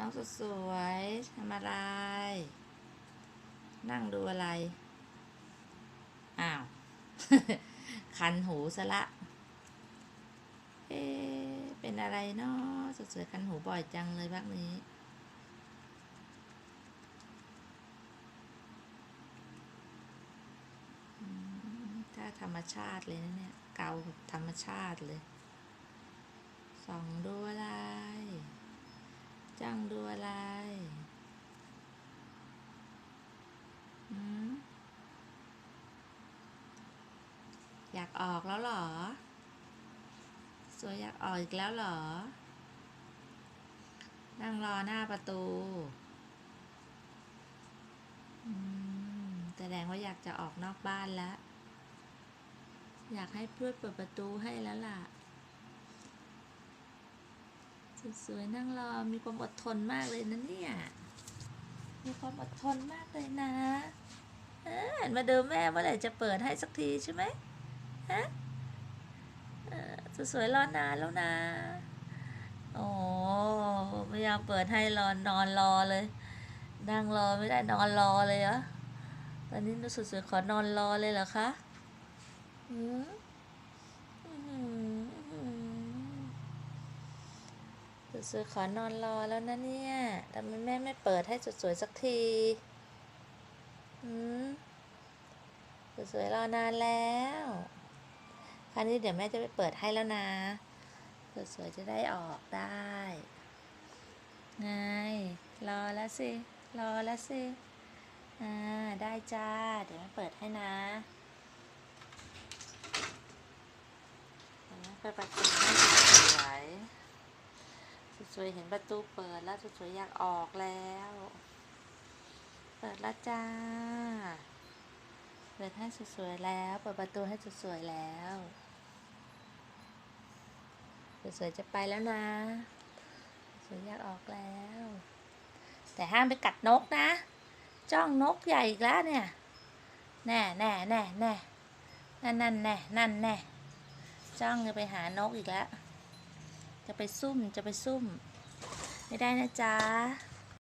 น้องสวยทำอะไร นั่งดูอะไร อ้าว คันหูซะละ เอ๊เป็นอะไรเนาะสวยคันหูบ่อยจังเลยพักนี้ ถ้าธรรมชาติเลยนะเนี่ย เกาธรรมชาติเลยส่องดูอะ จ้องดูอะไรอยากออกแล้วหรอ สวยอยากออกอีกแล้วหรอ นั่งรอหน้าประตู แสดงว่าอยากจะออกนอกบ้านแล้ว อยากให้เพื่อนเปิดประตูให้แล้วล่ะ สวยๆนั่งรอมีความอดทนมากเลยนะเนี่ย มีความอดทนมากเลยนะเออหันมาเดูแม่เมื่อไหร่จะเปิดให้สักทีใช่ไหมฮะเออสวยๆรอนานแล้วนะโอ้ไม่ยอมเปิดให้รอนอนรอเลยนั่งรอไม่ได้นอนรอเลยเหรอตอนนี้หนูสวยๆขอนอนรอเลยเหรอคะอืมอื้อหืออื้อหือ สวยๆขอนอนรอแล้วนะเนี่ยทำไมแม่ไม่เปิดให้สวยๆสักทีอืมสวยๆรอนานแล้วคราวนี้เดี๋ยวแม่จะไปเปิดให้แล้วนะ สวยๆจะได้ออกได้ ไง รอแล้วสิ รอแล้วสิ อ่า ได้จ้า เดี๋ยวแม่เปิดให้นะเดี๋ยวแม่เปิดประตูให้ สวยๆเห็นประตูเปิดแล้วสวยๆอยากออกแล้ว เปิดแล้วจ้า เปิดให้สวยๆแล้ว เปิดประตูให้สวยๆแล้วสวยๆจะไปแล้วนะ สวยอยากออกแล้ว แต่ห้ามไปกัดนกนะ จ้องนกใหญ่อีกแล้วเนี่ย แน่แน่แน่แน่นั่นนั่นแน่นั่นแน่จ้องจะไปหานกอีกแล้ว จะไปซุ่มจะไปซุ่ม ไม่ได้นะจ๊ะ